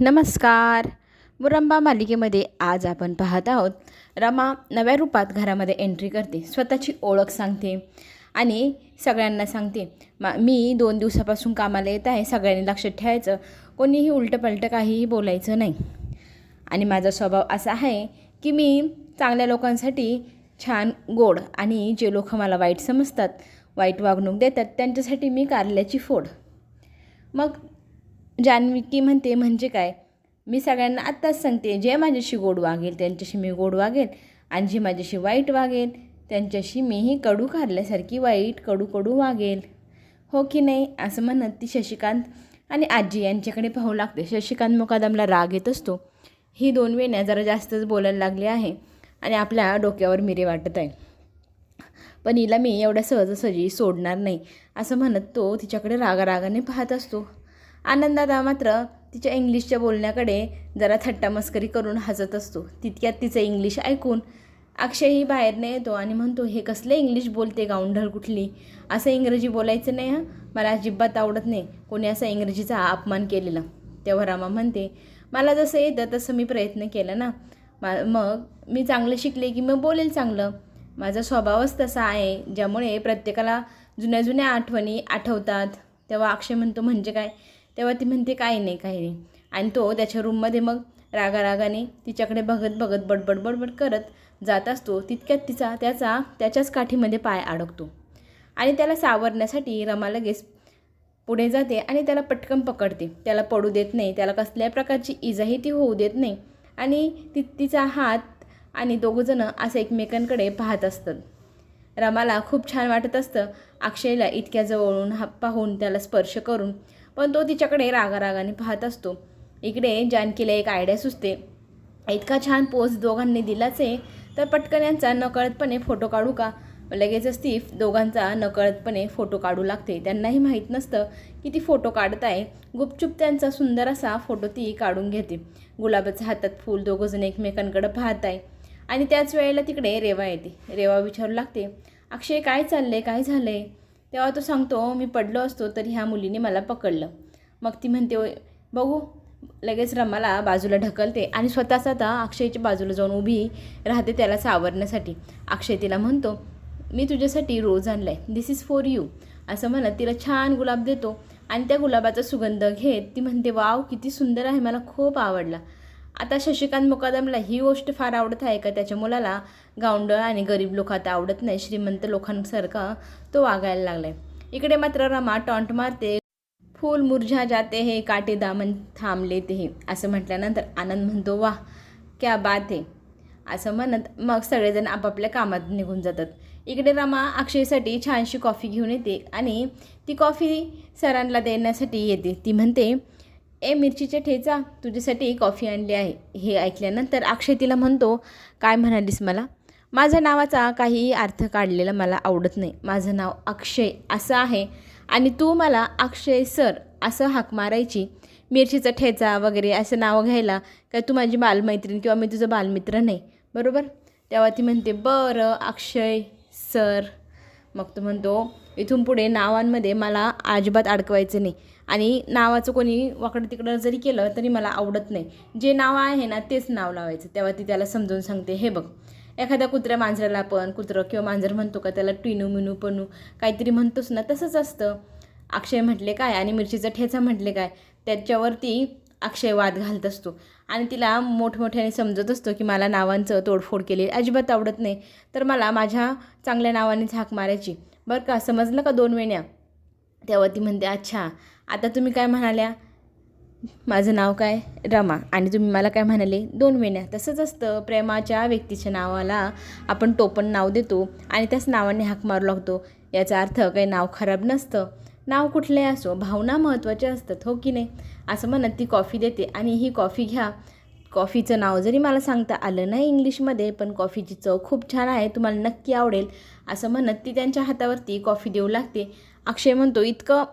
नमस्कार. मुरंबा मालिकेमध्ये आज आपण पाहत आहोत रमा नव्या रूपात घरामध्ये एंट्री करते स्वतःची ओळख सांगते आणि सगळ्यांना सांगते. मा मी दोन दिवसापासून कामाला येत आहे सगळ्यांनी लक्षात ठेवायचं कोणीही उलटंपलटं काहीही बोलायचं नाही. आणि माझा स्वभाव असा आहे की मी चांगल्या लोकांसाठी छान गोड आणि जे लोक मला वाईट समजतात वाईट वागणूक देतात त्यांच्यासाठी मी कारल्याची फोड. मग जान्हवी म्हणते म्हणजे काय? मी सगळ्यांना आत्ताच सांगते जे माझ्याशी गोड वागेल त्यांच्याशी मी गोड वागेल आणि जे माझ्याशी वाईट वागेल त्यांच्याशी मीही कडू खाल्ल्यासारखी वाईट कडू कडू वागेल हो की नाही? असं म्हणत ती शशिकांत आणि आजी यांच्याकडे पाहू लागते. शशिकांत मुकादमला राग येत असतो. ही दोन वेण्या जरा जास्तच बोलायला लागली आहे आणि आपल्या डोक्यावर मिरे वाटत आहे. पण हिला मी एवढ्या सहजासहजी सोडणार नाही असं म्हणत तो तिच्याकडे रागारागाने पाहत असतो. आनंदादा मात्र तिच्या इंग्लिशच्या बोलण्याकडे जरा थट्टामस्करी करून हसत असतो. तितक्यात तिचं इंग्लिश ऐकून अक्षयही बाहेरनं येतो आणि म्हणतो हे कसले इंग्लिश बोलते गावंढळ कुठली? असं इंग्रजी बोलायचं नाही हां? मला अजिबात आवडत नाही. कोणी असा इंग्रजीचा अपमान केलेला. तेव्हा रामा म्हणते मला जसं येतं तसं मी प्रयत्न केला ना. मा मग मी चांगलं शिकले की मग बोलेल चांगलं. माझा स्वभावच तसा आहे ज्यामुळे प्रत्येकाला जुन्या जुन्या आठवणी आठवतात. तेव्हा अक्षय म्हणतो म्हणजे काय? तेव्हा ती म्हणते काही नाही काही नाही. आणि तो त्याच्या रूममध्ये मग रागारागाने तिच्याकडे बघत बघत बडबड बडबड करत जात असतो. तितक्यात तिचा त्याचा त्याच्याच काठीमध्ये पाय अडकतो. आणि त्याला सावरण्यासाठी रमा लगेच पुढे जाते आणि त्याला पटकन पकडते. त्याला पडू देत नाही. त्याला कसल्या प्रकारची इजाही ती होऊ देत नाही. आणि ती तिचा हात आणि दोघंजणं असं एकमेकांकडे पाहत असतात. रमाला खूप छान वाटत असतं. अक्षयला इतक्या जवळून हा पाहून त्याला स्पर्श करून पण तो तिच्याकडे रागारागाने पाहत असतो. इकडे जानकीला एक आयडिया सुचते. इतका छान पोज दोघांनी दिलाच आहे तर पटकन यांचा नकळतपणे फोटो काढू का? लगेचच ती दोघांचा नकळतपणे फोटो काढू लागते. त्यांनाही माहीत नसतं की ती फोटो काढत आहे गुपचूप त्यांचा सुंदर असा फोटो ती काढून घेते. गुलाबाच्या हातात फूल दोघंजण एकमेकांकडे पाहत आहे आणि त्याच वेळेला तिकडे रेवा येते. रेवा विचारू लागते अक्षय काय चाललं आहे काय झालं आहे तेव्हा तो सांगतो मी पडलो असतो तरी ह्या मुलीने मला पकडलं. मग ती म्हणते बघू. लगेच रमाला बाजूला ढकलते आणि स्वतःच आता अक्षयच्या बाजूला जाऊन उभी राहते त्याला सावरण्यासाठी. अक्षय तिला म्हणतो मी तुझ्यासाठी रोज आणला आहे दिस इज फॉर यू असं म्हणत तिला छान गुलाब देतो आणि त्या गुलाबाचा सुगंध घेत ती म्हणते वाव किती सुंदर आहे. मला खूप आवडला. आता शशिकांत मुकादमला ही गोष्ट फार आवडत आहे का? त्याच्या मुलाला गावंडळ आणि गरीब लोक आता आवडत नाही श्रीमंत लोकांसारखा तो वागायला लागलाय. इकडे मात्र रमा टॉन्ट मारते फूल मुरझा जाते हे काटे दामन थांबले ते हे असं म्हटल्यानंतर आनंद म्हणतो वा क्या बात आहे असं म्हणत मग सगळेजण आपापल्या कामात निघून जातात. इकडे रमा अक्षयसाठी छानशी कॉफी घेऊन येते आणि ती कॉफी सरांना देण्यासाठी येते. ती म्हणते ए मिरचीचे ठेचा तुझ्यासाठी कॉफी आणली आहे. हे ऐकल्यानंतर अक्षय तिला म्हणतो काय म्हणालीस मला? माझ्या नावाचा काही अर्थ काढलेला मला आवडत नाही. माझं नाव अक्षय असं आहे आणि तू मला अक्षय सर असं हाक मारायची. मिरचीचा ठेचा वगैरे असं नावं घ्यायला काय तू माझी बालमैत्रीण किंवा मी तुझं बालमित्र नाही. बरोबर? तेव्हा ती म्हणते बरं अक्षय सर. मग तो म्हणतो इथून पुढे नावांमध्ये मला अजिबात अडकवायचं नाही. आणि नावाचं कोणी वाकडं तिकडं जरी केलं तरी मला आवडत नाही. जे नाव आहे ना तेच नाव लावायचं. तेव्हा ती त्याला समजून सांगते हे बघ एखाद्या कुत्र्या मांजराला आपण कुत्रं किंवा मांजर म्हणतो का त्याला टिनू मिनू पणू काहीतरी म्हणतोच ना तसंच असतं. अक्षय म्हटले काय? आणि मिरचीचा ठेचा म्हटले काय? त्याच्यावरती अक्षय वाद घालत असतो. आणि तिला मोठमोठ्याने समजत असतो की मला नावांचं तोडफोड केली अजिबात आवडत नाही. तर मला माझ्या चांगल्या नावाने झाक मारायची. बरं का? समजलं का दोन वेण्या? तेव्हा ती म्हणते अच्छा आता तुम्ही काय म्हणाल्या? माझं नाव काय? रमा. आणि तुम्ही मला काय म्हणाले? दोन वेण्या. तसंच असतं. प्रेमाच्या व्यक्तीच्या नावाला आपण टोपण नाव देतो आणि त्याच नावाने हाक मारू लागतो. याचा अर्थ काही नाव खराब नसतं. नाव कुठलंही असो भावना महत्त्वाच्या असतात हो की नाही? असं म्हणत ती कॉफी देते आणि ही कॉफी घ्या. कॉफीचं नाव जरी मला सांगता आलं नाही इंग्लिशमध्ये पण कॉफीची चव खूप छान आहे तुम्हाला नक्की आवडेल असं म्हणत ती त्यांच्या हातावरती कॉफी देऊ लागते. अक्षय म्हणतो इतकं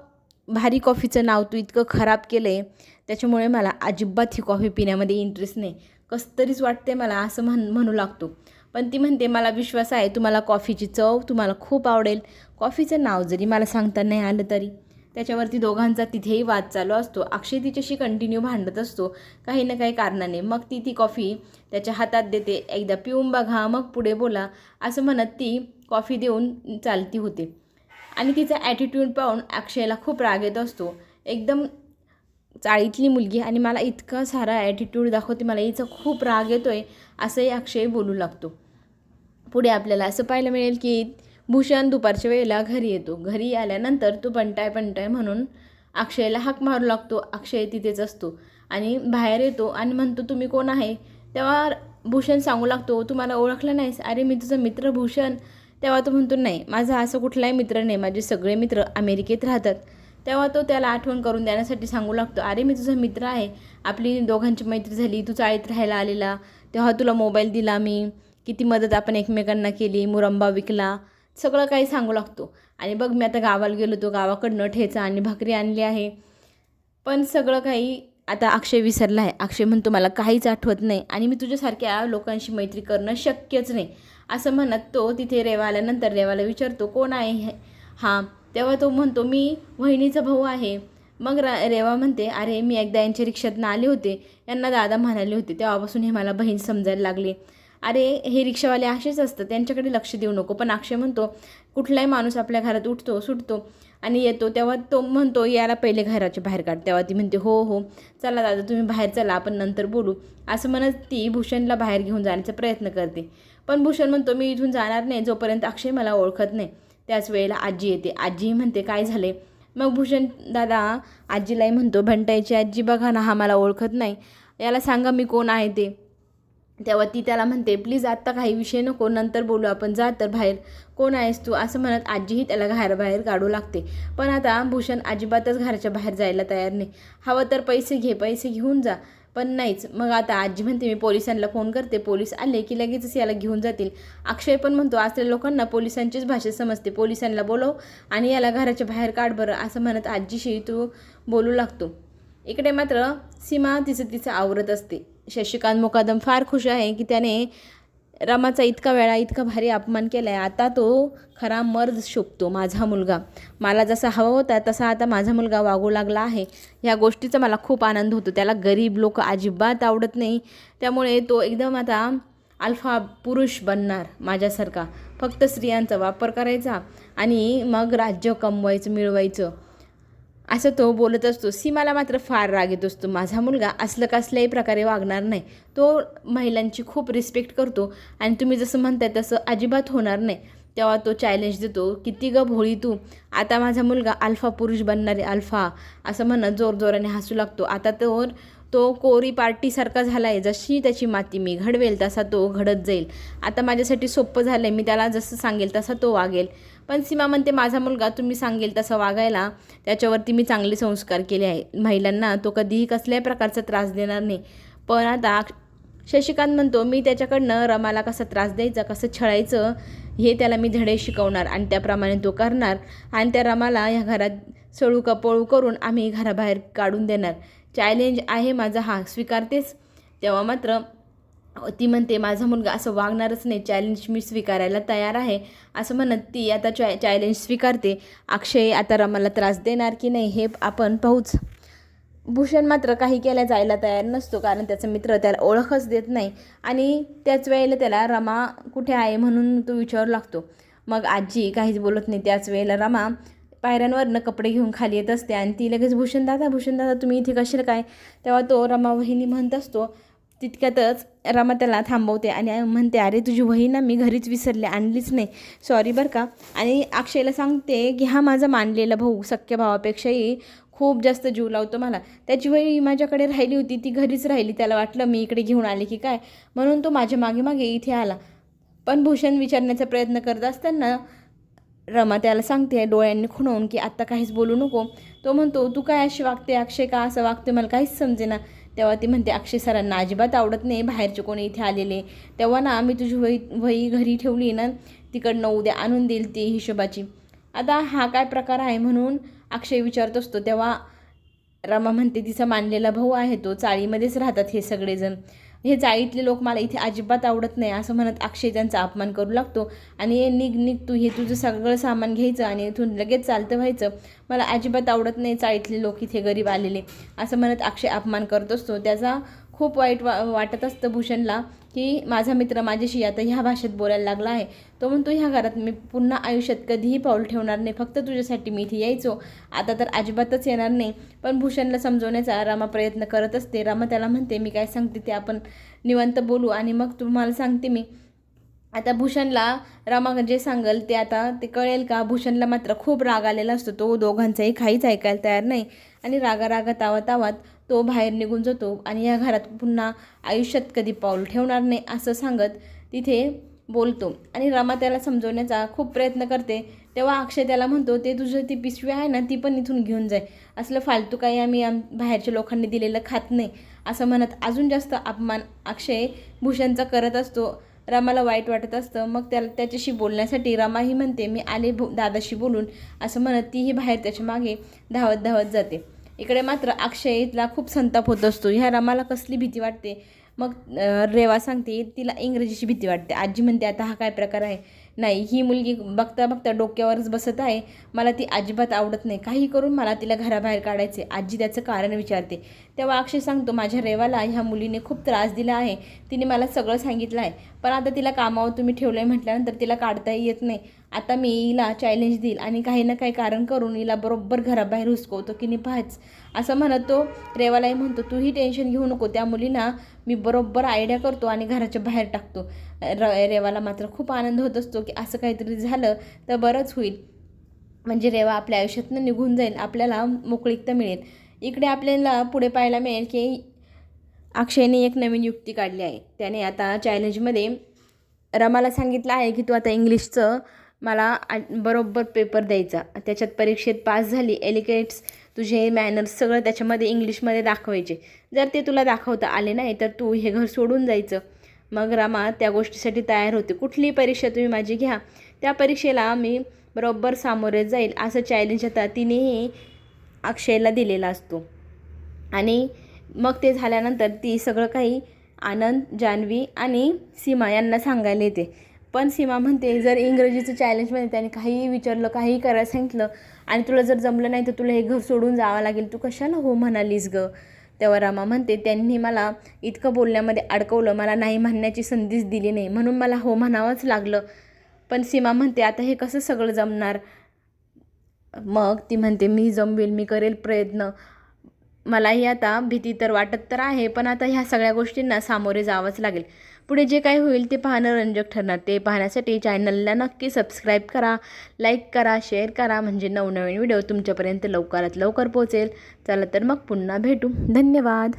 भारी कॉफीचं नाव तू इतकं खराब केलं आहे त्याच्यामुळे मला अजिबात ही कॉफी पिण्यामध्ये इंटरेस्ट नाही. कसं तरीच वाटते मला असं म्हण म्हणू लागतो. पण ती म्हणते मला विश्वास आहे तुम्हाला कॉफीची चव तुम्हाला खूप आवडेल. कॉफीचं नाव जरी मला सांगता नाही आलं तरी. त्याच्यावरती दोघांचा तिथेही वाद चालू असतो. अक्षय तिच्याशी कंटिन्यू भांडत असतो. काही ना काही कारणाने. मग ती ती कॉफी त्याच्या हातात देते. एकदा पिऊन बघा मग पुढे बोला. असं म्हणत ती कॉफी देऊन चालती होते. आणि तिचा ॲटिट्यूड पाहून अक्षयला खूप राग येत असतो. एकदम चाळीतली मुलगी आणि मला इतका सारा ॲटिट्यूड दाखवते. मला हिचा खूप राग येतो आहे असंही अक्षय बोलू लागतो. पुढे आपल्याला असं पाहायला मिळेल की भूषण दुपारच्या वेळेला घरी येतो. घरी आल्यानंतर तो पंटाय पंटाय म्हणून अक्षयला हाक मारू लागतो. अक्षय तिथेच असतो आणि बाहेर येतो आणि म्हणतो तुम्ही कोण आहे? तेव्हा भूषण सांगू लागतो तुम्हाला ओळखलं नाहीस? अरे मी तुझा मित्र भूषण. तेव्हा तो म्हणतो नाही माझा असं कुठलाही मित्र नाही. माझे सगळे मित्र अमेरिकेत राहतात. तेव्हा तो त्याला आठवण करून देण्यासाठी सांगू लागतो अरे मी तुझा मित्र आहे. आपली दोघांची मैत्री झाली. तू चाळीत राहायला आलेला. तेव्हा तुला मोबाईल दिला मी. किती मदत आपण एकमेकांना केली. मुरंबा विकला. सगळं काही सांगू लागतो. आणि बघ मी आता गावाला गेलो तो गावाकडनं ठेचा आणि भाकरी आणली आहे. पण सगळं काही आता अक्षय विसरला आहे. अक्षय म्हणतो मला काहीच आठवत नाही आणि मी तुझ्यासारख्या लोकांशी मैत्री करणं शक्यच नाही. असं म्हणत तो तिथे रेवा आल्यानंतर रेवाला विचारतो कोण आहे हा? हां तेव्हा तो म्हणतो मी वहिनीचा भाऊ आहे. मग रा रेवा म्हणते अरे मी एकदा यांच्या रिक्षातनं आले होते. यांना दादा म्हणाले होते. तेव्हापासून हे मला बहीण समजायला लागले. अरे हे रिक्षावाले असेच असतात त्यांच्याकडे लक्ष देऊ नको. पण अक्षय म्हणतो कुठलाही माणूस आपल्या घरात उठतो सुटतो आणि येतो तेव्हा तो म्हणतो याला पहिले घराच्या बाहेर काढ. तेव्हा ती म्हणते हो हो चला दादा तुम्ही बाहेर चला आपण नंतर बोलू. असं म्हणत ती भूषणला बाहेर घेऊन जाण्याचा प्रयत्न करते. पण भूषण म्हणतो मी इथून जाणार नाही जोपर्यंत अक्षय मला ओळखत नाही. त्याच वेळेला आजी येते. आजीही म्हणते काय झाले मग भूषण दादा आजीलाही म्हणतो भंटाईची आजी बघा ना हा मला ओळखत नाही. याला सांगा मी कोण आहे ते. तेव्हा ती त्याला म्हणते प्लीज आत्ता काही विषय नको नंतर बोलू आपण जा तर बाहेर. कोण आहेस तू? असं म्हणत आजीही त्याला घराबाहेर काढू लागते. पण आता भूषण अजिबातच घराच्या बाहेर जायला तयार नाही. हवं तर पैसे घे पैसे घेऊन जा. पण नाहीच. मग आता आजी म्हणते मी पोलिसांना फोन करते. पोलीस आले की लगेचच याला घेऊन जातील. अक्षय पण म्हणतो असल्या लोकांना पोलिसांचीच भाषा समजते. पोलिसांना बोलव आणि याला घराच्या बाहेर काढ बरं असं म्हणत आजीशी तू बोलू लागतो. इकडे मात्र सीमा तिचं तिचं आवरत असते. शशिकांत मुकादम फार खुश आहे की त्याने रमाचा इतका वेळा इतका भारी अपमान केला आहे आता तो खरा मर्द शोभतो माझा मुलगा. मला जसा हवा होता तसा आता माझा मुलगा वागू लागला आहे. ह्या गोष्टीचा मला खूप आनंद होतो. त्याला गरीब लोक अजिबात आवडत नाही. त्यामुळे तो एकदम आता अल्फा पुरुष बनणार माझ्यासारखा. फक्त स्त्रियांचा वापर करायचा आणि मग राज्य कमवायचं मिळवायचं. असं तो बोलत असतो सीमाला मात्र फार राग येत असतो. माझा मुलगा असलं कसल्याही प्रकारे वागणार नाही. तो महिलांची खूप रिस्पेक्ट करतो आणि तुम्ही जसं म्हणताय तसं अजिबात होणार नाही. तेव्हा तो चॅलेंज देतो किती ग भोळी तू. आता माझा मुलगा अल्फा पुरुष बनणारे अल्फा असं म्हणत जोरजोराने हसू लागतो. आता तो तो कोरी पार्टीसारखा झाला आहे जशी त्याची माती मी घडवेल तसा तो घडत जाईल. आता माझ्यासाठी सोपं झालं आहे मी त्याला जसं सांगेल तसा तो वागेल. पण सीमा म्हणते माझा मुलगा तुम्ही सांगेल तसं वागायला. त्याच्यावरती मी चांगले संस्कार केले आहे महिलांना तो कधीही कसल्याही प्रकारचा त्रास देणार नाही. पण आता शशिकांत म्हणतो मी त्याच्याकडनं रमाला कसा त्रास द्यायचा कसं छळायचं हे त्याला मी धडे शिकवणार आणि त्याप्रमाणे तो करणार. आणि त्या रमाला ह्या घरात सळू कपोळू करून आम्ही घराबाहेर काढून देणार. चॅलेंज आहे माझा हा स्वीकारतेस तेव्हा मात्र ती म्हणते माझा मुलगा असं वागणारच नाही चॅलेंज मी स्वीकारायला तयार आहे. असं म्हणत ती आता चॅ चॅलेंज स्वीकारते. अक्षय आता रमाला त्रास देणार की नाही हे आपण पाहूच. भूषण मात्र काही केल्या जायला तयार नसतो कारण त्याचा मित्र त्याला ओळखच देत नाही. आणि त्याच वेळेला त्याला रमा कुठे आहे म्हणून तो विचारू लागतो. मग आजी काहीच बोलत नाही. त्याच वेळेला रमा पायऱ्यांवरनं कपडे घेऊन खाली येत असते आणि ती लगेच भूषण दादा भूषण दादा तुम्ही इथे कशाला काय? तेव्हा तो रमा वहिनी म्हणत असतो तितक्यातच रमा त्याला थांबवते आणि म्हणते अरे तुझी वही ना मी घरीच विसरले आणलीच नाही. सॉरी बरं का. आणि अक्षयला सांगते की हा माझा मानलेला भाऊ सख्या भावापेक्षाही खूप जास्त जीव लावतो मला. त्याची वही माझ्याकडे राहिली होती ती घरीच राहिली. त्याला वाटलं मी इकडे घेऊन आले की काय? म्हणून तो माझ्या मागे मागे इथे आला. पण भूषण विचारण्याचा प्रयत्न करत असताना रमा त्याला सांगते डोळ्यांनी खुणवून की आत्ता काहीच बोलू नको. तो म्हणतो तू काय अशी वागते अक्षय का असं वागते मला काहीच समजेना. तेव्हा ती म्हणते अक्षय सरांना अजिबात आवडत नाही बाहेरचे कोणी इथे आलेले. तेव्हा ना आम्ही तुझी वही वही घरी ठेवली ना तिकडनं उद्या आणून देईल ती हिशोबाची. आता हा काय प्रकार आहे म्हणून अक्षय विचारत असतो. तेव्हा रमा म्हणते तिचा मानलेला भाऊ आहे तो चाळीमध्येच राहतात हे सगळेजण. हे चाळीतले लोक मला इथे अजिबात आवडत नाही असं म्हणत अक्षय त्यांचा अपमान करू लागतो. आणि हे निघ निघ तू हे तुझं सगळं सामान घ्यायचं आणि इथून लगेच चालतं व्हायचं. मला अजिबात आवडत नाही चाळीतले लोक इथे गरीब आलेले असं म्हणत अक्षय अपमान करत असतो. त्याचा खूप वाईट वा वाटत असतं भूषणला की माझा मित्र माझ्याशी आता ह्या भाषेत बोलायला लागला आहे. तो म्हणतो ह्या घरात मी पुन्हा आयुष्यात कधीही पाऊल ठेवणार नाही. फक्त तुझ्यासाठी मी इथे यायचो. आता तर अजिबातच येणार नाही. पण भूषणला समजवण्याचा रमा प्रयत्न करत असते. रमा त्याला म्हणते मी काय सांगते ते आपण निवांत बोलू आणि मग तुम्हाला सांगते मी. आता भूषणला रमा जे सांगल ते आता ते कळेल का? भूषणला मात्र खूप राग आलेला असतो. तो दोघांचाही काहीच ऐकायला तयार नाही. आणि रागा रागा तावा तावात तो बाहेर निघून जातो आणि या घरात पुन्हा आयुष्यात कधी पाऊल ठेवणार नाही असं सांगत तिथे बोलतो. आणि रमा त्याला समजवण्याचा खूप प्रयत्न करते. तेव्हा अक्षय त्याला म्हणतो ते तुझं ती पिशवी आहे ना ती पण इथून घेऊन जाय. असलं फालतू काही आम्ही आम बाहेरच्या लोकांनी दिलेलं खात नाही. असं म्हणत अजून जास्त अपमान अक्षय भूषणचा करत असतो. रमाला वाईट वाटत असतं. मग त्याला त्याच्याशी बोलण्यासाठी रमाही म्हणते मी आले भू दादाशी बोलून. असं म्हणत तीही बाहेर त्याच्यामागे धावत धावत जाते. इकडे मात्र अक्षय खूप संताप होत असतो. ह्या रामाला कसली भीती वाटते? मग रेवा सांगते तिला इंग्रजीची भीती वाटते. आजी म्हणते आता हा काय प्रकार आहे? नाही ही मुलगी बघता बघता डोक्यावरच बसत आहे. मला ती अजिबात आवडत नाही. काही करून मला तिला घराबाहेर काढायचे. आजी त्याचं कारण विचारते. तेव्हा अक्षय सांगतो माझ्या रेवाला ह्या मुलीने खूप त्रास दिला आहे. तिने मला सगळं सांगितलं आहे. पण आता तिला कामावर तुम्ही ठेवलं आहे म्हटल्यानंतर तिला काढताही येत नाही. आता मी हिला चॅलेंज देईल आणि काही ना काही कारण करून हिला बरोबर घराबाहेर हुसकवतो की नाही पाहच असं म्हणत तो रेवालाही म्हणतो तूही टेन्शन घेऊ नको त्या मुलीला मी बरोबर आयडिया करतो आणि घराच्या बाहेर टाकतो. र रेवाला मात्र खूप आनंद होत असतो की असं काहीतरी झालं तर बरंच होईल. म्हणजे रेवा आपल्या आयुष्यातनं निघून जाईल आपल्याला मोकळीकता मिळेल. इकडे आपल्याला पुढे पाहायला मिळेल की अक्षयने एक नवीन युक्ती काढली आहे. त्याने आता चॅलेंजमध्ये रमाला सांगितलं आहे की तू आता इंग्लिशचं मला बरोबर पेपर द्यायचा. त्याच्यात परीक्षेत पास झाली एलिकेट्स तुझे मॅनर्स सगळं त्याच्यामध्ये इंग्लिशमध्ये दाखवायचे. जर ते तुला दाखवता आले नाही तर तू हे घर सोडून जायचं. मग रामा त्या गोष्टीसाठी तयार होते. कुठलीही परीक्षा तुम्ही माझी घ्या. त्या परीक्षेला मी बरोबर सामोरे जाईल असं चॅलेंज आता तिनेही अक्षयला दिलेला असतो. आणि मग ते झाल्यानंतर ती सगळं काही आनंद जान्हवी आणि सीमा यांना सांगायला येते. पण सीमा म्हणते जर इंग्रजीचं चॅलेंजमध्ये त्याने काहीही विचारलं काहीही करायला सांगितलं आणि तुला जर जमलं नाही तर तुला हे घर सोडून जावं लागेल. तू कशाला हो म्हणालीस गं? तेव्हा रामा म्हणते त्यांनी मला इतकं बोलण्यामध्ये अडकवलं मला नाही म्हणण्याची संधीच दिली नाही. म्हणून मला हो म्हणावंच लागलं. पण सीमा म्हणते आता हे कसं सगळं जमणार? मग ती म्हणते मी जमवेल मी करेल प्रयत्न. मलाही आता भीती तर वाटत तर आहे पण आता ह्या सगळ्या गोष्टींना सामोरे जावंच लागेल. पुढे जे काही होईल ते पाहणं रंजक ठरणार. ते पाहण्यासाठी चॅनलला नक्की सबस्क्राईब करा लाईक करा शेअर करा म्हणजे नवनवीन व्हिडिओ तुमच्यापर्यंत लवकरात लवकर पोहोचेल. चला तर मग पुन्हा भेटू. धन्यवाद.